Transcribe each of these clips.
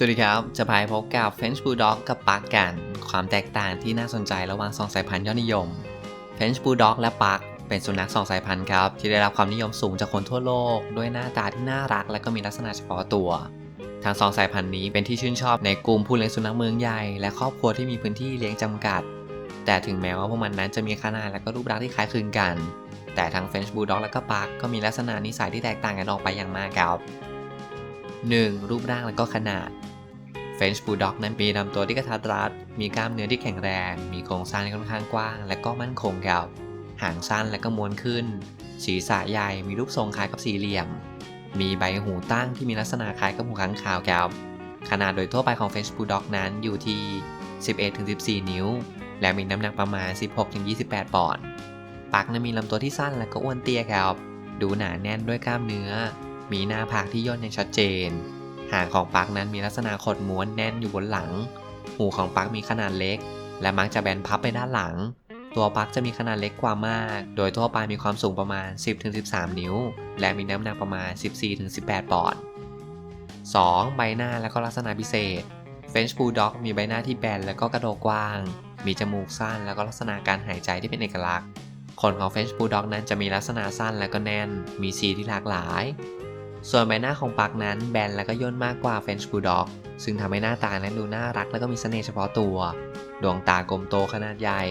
สวัสดีครับ จะพายพบกับ French Bulldog กับปักกัน ความแตกต่างที่น่าสนใจระหว่างสองสายพันธุ์ยอดนิยม French Bulldog และปักเป็นสุนัขสองสายพันธุ์ครับ ที่ได้รับความนิยมสูงจากคนทั่วโลก ด้วยหน้าตาที่น่ารักและก็มีลักษณะเฉพาะตัว ทั้งสองสายพันธุ์นี้เป็นที่ชื่นชอบในกลุ่มผู้เลี้ยงสุนัขเมืองใหญ่และครอบครัวที่มีพื้นที่เลี้ยงจำกัด แต่ถึงแม้ว่าพวกมันนั้นจะมีขนาดและก็รูปลักษณ์ที่คล้ายคลึงกัน แต่ทั้ง French Bulldog และก็ปักก็มีลักษณะนิสัยที่แตกต่างกันออกไปอย่างมากครับ 1. รูปร่างและก็ขนาด French Bulldog นั้นมีลำตัวที่กระทัดรัด มีกล้ามเนื้อที่แข็งแรง มีโครงสร้างที่ค่อนข้างกว้าง และก็มั่นคงครับ หางสั้นและก็ม้วนขึ้น ศีรษะใหญ่ มีรูปทรงคล้ายกับสี่เหลี่ยม มีใบหูตั้งที่มีลักษณะคล้ายกับหูค้างคาวครับขนาดโดยทั่วไปของ French Bulldog นั้นอยู่ที่ 11-14 นิ้ว และมีน้ำหนักประมาณ 16-28 ปอนด์ปักนั้นมีลำตัวที่สั้นและก็อ้วนเตี้ยครับ ดูหนาแน่นด้วยกล้ามเนื้อ มีหน้าผากที่ย่นอย่างชัดเจน หางของปักนั้นมีลักษณะขดม้วนแน่นอยู่บนหลัง หูของปักมีขนาดเล็ก และมักจะแบนพับไปด้านหลัง ตัวปักจะมีขนาดเล็กกว่ามาก โดยทั่วไปมีความสูงประมาณ 10-13 นิ้ว และมีน้ำหนักประมาณ 14-18 ปอนด์ 2. ใบหน้าและก็ลักษณะพิเศษ French Bulldog มีใบหน้าที่แบนและก็กระโดกกว้าง มีจมูกสั้นแล้วก็ลักษณะการหายใจที่เป็นเอกลักษณ์ขนของ French Bulldog นั้นจะมีลักษณะสั้นและก็แน่น มีสีที่หลากหลาย ส่วนใบหน้าของปักนั้นแบนและก็ย่นมากกว่า French Bulldog ซึ่งทำให้หน้าตานั้นดูน่ารักและก็มีเสน่ห์เฉพาะตัว ดวงตากลมโตขนาดใหญ่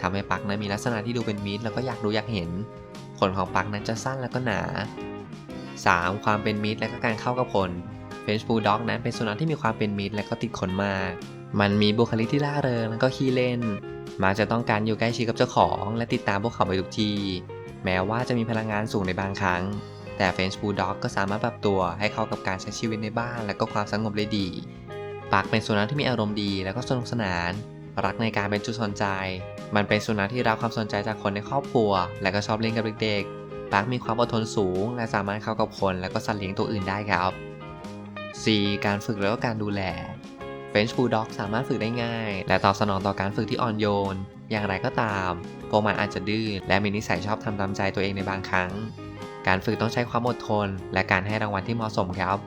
ทำให้ปักนั้นมีลักษณะที่ดูเป็นมิตรแล้วก็อยากรู้อยากเห็น ขนของปักนั้นจะสั้นและก็หนา 3. ความเป็นมิตรและก็การเข้ากับคน French Bulldog นั้นเป็นสุนัขที่มีความเป็นมิตรและก็ติดคนมาก มันมีบุคลิกที่ร่าเริงและก็ขี้เล่น มักจะต้องการอยู่ใกล้ชิดกับเจ้าของ และติดตามพวกเขาไปทุกที แม้ว่าจะมีพลังงานสูงในบางครั้ง แต่ French Bulldog ก็สามารถปรับตัวให้เข้ากับการใช้ชีวิตในบ้าน และก็ความสงบได้ดีปักเป็นสุนัขที่มีอารมณ์ดีและก็สนุกสนาน รักในการเป็นจุดสนใจ มันเป็นสุนัขที่รับความสนใจจากคนในครอบครัว และก็ชอบเล่นกับเด็กๆปักมีความอดทนสูง และสามารถเข้ากับคน และก็สัตว์เลี้ยงตัวอื่นได้ครับ 4. การฝึกและก็การดูแล French Bulldog สามารถฝึกได้ง่าย และตอบสนองต่อการฝึกที่อ่อนโยน อย่างไรก็ตาม พวกมันอาจจะดื้อและมีนิสัยชอบทำตามใจตัวเองในบางครั้ง การฝึกต้องใช้ความอดทน และการให้รางวัลที่เหมาะสมครับ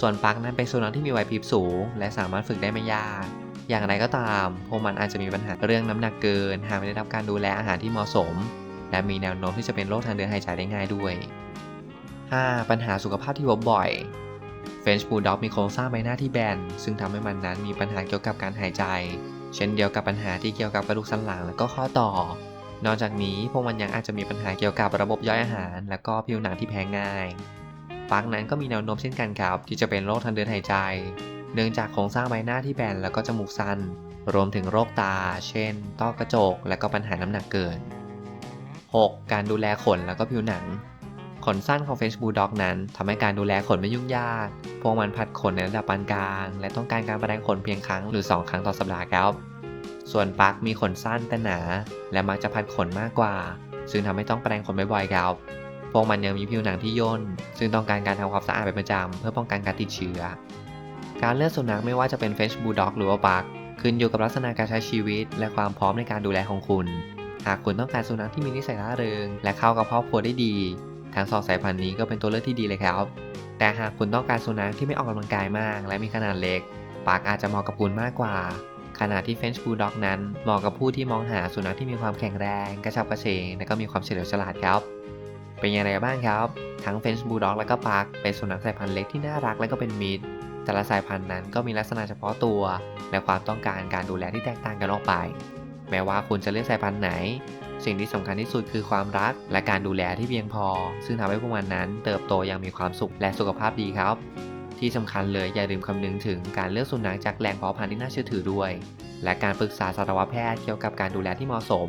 ส่วนปักนั้นเป็นสุนัขที่มีไหวพริบสูง และสามารถฝึกได้ไม่ยาก อย่างไรก็ตามพวกมันอาจจะมีปัญหาเรื่องน้ำหนักเกิน หากไม่ได้รับการดูแลอาหารที่เหมาะสม และมีแนวโน้มที่จะเป็นโรคทางเดินหายใจได้ง่ายด้วย 5. ปัญหาสุขภาพที่พบบ่อย French Bulldog มีโครงสร้างใบหน้าที่แบน ซึ่งทำให้มันนั้นมีปัญหาเกี่ยวกับการหายใจ เช่นเดียวกับปัญหาที่เกี่ยวกับกระดูกสันหลังและก็ข้อต่อ นอกจากนี้พวกมันยังอาจจะมีปัญหาเกี่ยวกับระบบย่อยอาหาร และก็ผิวหนังที่แพ้ง่ายปักนั้นก็มีแนวโน้มเช่นกันครับ ที่จะเป็นโรคทางเดินหายใจ เนื่องจากโครงสร้างใบหน้าที่แบนแล้วก็จมูกสั้น รวมถึงโรคตา เช่น ต้อกระจก และก็ปัญหาน้ำหนักเกิน 6. การดูแลขนแล้วก็ผิวหนัง ขนสั้นของ French Bulldog นั้นทำให้การดูแลขนไม่ยุ่งยาก พวกมันผัดขนในระดับปานกลาง และต้องการการประดังขนเพียงครั้งหรือ 2 ครั้งต่อสัปดาห์ครับ ส่วนปักมีขนสั้นแต่หนา และมักจะผัดขนมากกว่า ซึ่งทำให้ต้องแปรงขนบ่อยๆครับ พวกมันยังมีผิวหนังที่ย่น ซึ่งต้องการการทำความสะอาดเป็นประจำเพื่อป้องกันการติดเชื้อ การเลือกสุนัขไม่ว่าจะเป็น French Bulldog หรือว่าปักขึ้นอยู่กับลักษณะการใช้ชีวิต และความพร้อมในการดูแลของคุณ หากคุณต้องการสุนัขที่มีนิสัยร่าเริง และเข้ากับครอบครัวได้ดี ทั้งสองสายพันธุ์นี้ก็เป็นตัวเลือกที่ดีเลยครับ แต่หากคุณต้องการสุนัขที่ไม่ออกกำลังกายมาก และมีขนาดเล็กปากอาจจะเหมาะกับคุณมากกว่า ขณะที่ French Bulldog นั้นเหมาะกับผู้ที่มองหาสุนัขที่มีความแข็งแรง กระฉับกระเฉง และก็มีความเฉลียวฉลาดครับ เป็นยังไงบ้างครับ ทั้ง French Bulldog และก็ปักเป็นสุนัขสายพันธุ์เล็กที่น่ารักและก็เป็นมิตร แต่ละสายพันธุ์นั้นก็มีลักษณะเฉพาะตัว และความต้องการการดูแลที่แตกต่างกันออกไป แม้ว่าคุณจะเลือกสายพันธุ์ไหน สิ่งที่สำคัญที่สุดคือความรัก และการดูแลที่เพียงพอ ซึ่งทำให้พวกมันนั้น เติบโตอย่างมีความสุขและสุขภาพดีครับ ที่สำคัญเลยอย่าลืมคำนึงถึงการเลือกสุนัขจากแหล่งเพาะพันธุ์ที่น่าเชื่อถือด้วย และการปรึกษาสัตวแพทย์เกี่ยวกับการดูแลที่เหมาะสม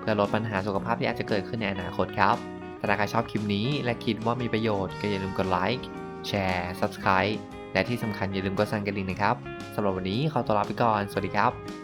เพื่อลดปัญหาสุขภาพที่อาจจะเกิดขึ้นในอนาคตครับถ้าใครชอบคลิปนี้และคิดว่ามีประโยชน์ก็อย่าลืมกดไลค์แชร์ Subscribe และที่สำคัญอย่าลืมกดสั่นกระดิ่งนะครับสำหรับวันนี้ขอตัวลาไปก่อน สวัสดีครับ